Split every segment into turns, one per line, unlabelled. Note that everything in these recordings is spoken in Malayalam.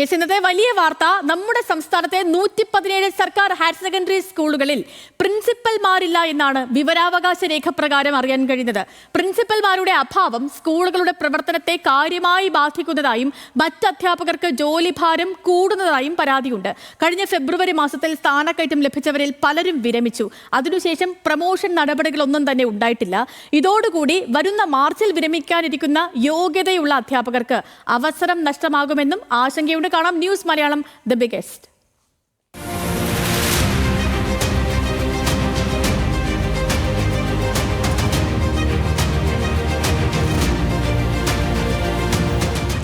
യെസ് ഇന്നത്തെ വലിയ വാർത്ത നമ്മുടെ സംസ്ഥാനത്തെ നൂറ്റി പതിനേഴ് സർക്കാർ ഹയർ സെക്കൻഡറി സ്കൂളുകളിൽ പ്രിൻസിപ്പൽമാരില്ല എന്നാണ് വിവരാവകാശ രേഖ പ്രകാരം അറിയാൻ കഴിഞ്ഞത് പ്രിൻസിപ്പൽമാരുടെ അഭാവം സ്കൂളുകളുടെ പ്രവർത്തനത്തെ കാര്യമായി ബാധിക്കുന്നതായും മറ്റ് അധ്യാപകർക്ക് ജോലിഭാരം കൂടുന്നതായും പരാതിയുണ്ട്. കഴിഞ്ഞ ഫെബ്രുവരി മാസത്തിൽ സ്ഥാനക്കയറ്റം ലഭിച്ചവരിൽ പലരും വിരമിച്ചു. അതിനുശേഷം പ്രമോഷൻ നടപടികളൊന്നും തന്നെ ഉണ്ടായിട്ടില്ല. ഇതോടുകൂടി വരുന്ന മാർച്ചിൽ വിരമിക്കാനിരിക്കുന്ന യോഗ്യതയുള്ള അധ്യാപകർക്ക് അവസരം നഷ്ടമാകുമെന്നും ആശങ്കയുണ്ട്. കാണാം. ന്യൂസ് മലയാളം ദ ബിഗസ്റ്റ്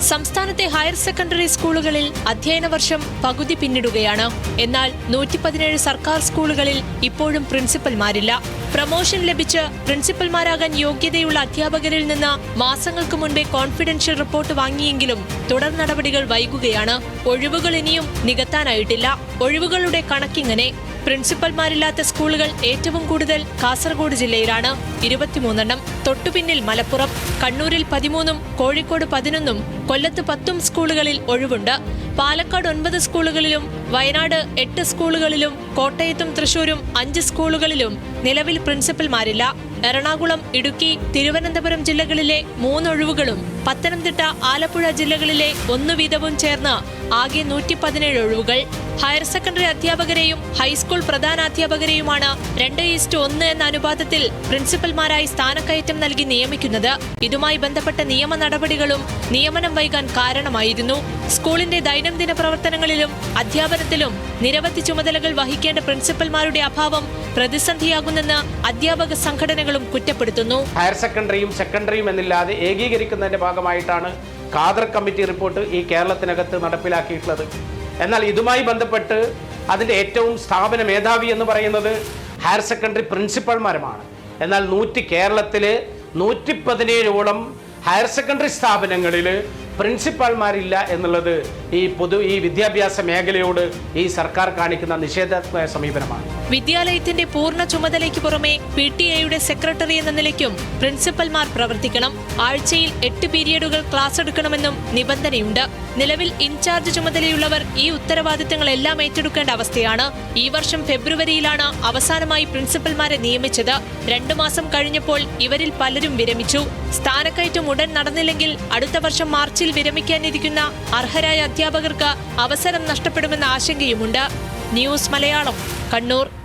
സംസ്ഥാനത്തെ ഹയർ സെക്കൻഡറി സ്കൂളുകളിൽ അധ്യയന വർഷം പകുതി പിന്നിടുകയാണ്. എന്നാൽ നൂറ്റി പതിനേഴ് സർക്കാർ സ്കൂളുകളിൽ ഇപ്പോഴും പ്രിൻസിപ്പൽമാരില്ല. പ്രമോഷൻ ലഭിച്ച് പ്രിൻസിപ്പൽമാരാകാൻ യോഗ്യതയുള്ള അധ്യാപകരിൽ നിന്ന് മാസങ്ങൾക്ക് മുൻപേ കോൺഫിഡൻഷ്യൽ റിപ്പോർട്ട് വാങ്ങിയെങ്കിലും തുടർ നടപടികൾ വൈകുകയാണ്. ഒഴിവുകൾ ഇനിയും നികത്താനായിട്ടില്ല. ഒഴിവുകളുടെ കണക്കിങ്ങനെ പ്രിൻസിപ്പൽമാരില്ലാത്ത സ്കൂളുകൾ ഏറ്റവും കൂടുതൽ കാസർഗോഡ് ജില്ലയിലാണ്. ഇരുപത്തിമൂന്നെണ്ണം. തൊട്ടുപിന്നിൽ മലപ്പുറം കണ്ണൂരിൽ പതിമൂന്നും കോഴിക്കോട് പതിനൊന്നും കൊല്ലത്ത് പത്തും സ്കൂളുകളിൽ ഒഴിവുണ്ട്. പാലക്കാട് ഒൻപത് സ്കൂളുകളിലും വയനാട് എട്ട് സ്കൂളുകളിലും കോട്ടയത്തും തൃശൂരും അഞ്ച് സ്കൂളുകളിലും നിലവിൽ പ്രിൻസിപ്പൽമാരില്ല. എറണാകുളം ഇടുക്കി തിരുവനന്തപുരം ജില്ലകളിലെ മൂന്നൊഴിവുകളും പത്തനംതിട്ട ആലപ്പുഴ ജില്ലകളിലെ ഒന്നു വീതവും ചേർന്ന് ആകെ നൂറ്റി പതിനേഴ് ഒഴിവുകൾ. ഹയർ സെക്കൻഡറി അധ്യാപകരെയും ഹൈസ്കൂൾ പ്രധാനാധ്യാപകരെയുമാണ് രണ്ട് ഈസ്റ്റ് ഒന്ന് എന്ന അനുപാതത്തിൽ പ്രിൻസിപ്പൽമാരായി സ്ഥാനക്കയറ്റം നൽകി നിയമിക്കുന്നത്. ഇതുമായി ബന്ധപ്പെട്ട നിയമ നടപടികളും നിയമനം വൈകാൻ കാരണമായിരുന്നു. സ്കൂളിന്റെ ദൈനംദിന പ്രവർത്തനങ്ങളിലും അധ്യാപനത്തിലും നിരവധി ചുമതലകൾ വഹിക്കേണ്ട പ്രിൻസിപ്പൽമാരുടെ അഭാവം പ്രതിസന്ധിയാകുന്നെന്ന് അധ്യാപക സംഘടനകളും കുറ്റപ്പെടുത്തുന്നു.
ഹയർ സെക്കൻഡറിയും സെക്കൻഡറിയും എന്നില്ലാതെ ഏകീകരിക്കുന്നതിന്റെ ഭാഗമായിട്ടാണ് കാദർ കമ്മിറ്റി റിപ്പോർട്ട് ഈ കേരളത്തിനകത്ത് നടപ്പിലാക്കിയിട്ടുള്ളത്. എന്നാൽ ഇതുമായി ബന്ധപ്പെട്ട് അതിന്റെ ഏറ്റവും സ്ഥാപന മേധാവി എന്ന് പറയുന്നത് ഹയർ സെക്കൻഡറി പ്രിൻസിപ്പൽമാരുമാണ്. എന്നാൽ നൂറ്റി കേരളത്തിലെ നൂറ്റി പതിനേഴോളം ഹയർ സെക്കൻഡറി സ്ഥാപനങ്ങളിൽ പ്രിൻസിപ്പാൾമാരില്ല എന്നുള്ളത് ഈ പൊതു ഈ വിദ്യാഭ്യാസ മേഖലയോട് ഈ സർക്കാർ കാണിക്കുന്ന നിഷേധാത്മക സമീപനമാണ്.
വിദ്യാലയത്തിന്റെ പൂർണ ചുമതലയ്ക്ക് പുറമെ പി ടി എയുടെ സെക്രട്ടറി എന്ന നിലയ്ക്കും പ്രിൻസിപ്പൽമാർ പ്രവർത്തിക്കണം. ആഴ്ചയിൽ എട്ട് പീരിയഡുകൾ ക്ലാസ് എടുക്കണമെന്നും നിബന്ധനയുണ്ട്. നിലവിൽ ഇൻചാർജ് ചുമതലയുള്ളവർ ഈ ഉത്തരവാദിത്തങ്ങളെല്ലാം ഏറ്റെടുക്കേണ്ട അവസ്ഥയാണ്. ഈ വർഷം ഫെബ്രുവരിയിലാണ് അവസാനമായി പ്രിൻസിപ്പൽമാരെ നിയമിച്ചത്. രണ്ടു മാസം കഴിഞ്ഞപ്പോൾ ഇവരിൽ പലരും വിരമിച്ചു. സ്ഥാനക്കയറ്റം ഉടൻ നടന്നില്ലെങ്കിൽ അടുത്ത വർഷം മാർച്ചിൽ വിരമിക്കാനിരിക്കുന്ന അർഹരായ അധ്യാപകർക്ക് അവസരം നഷ്ടപ്പെടുമെന്ന ആശങ്കയുമുണ്ട്. ന്യൂസ് മലയാളം കണ്ണൂർ.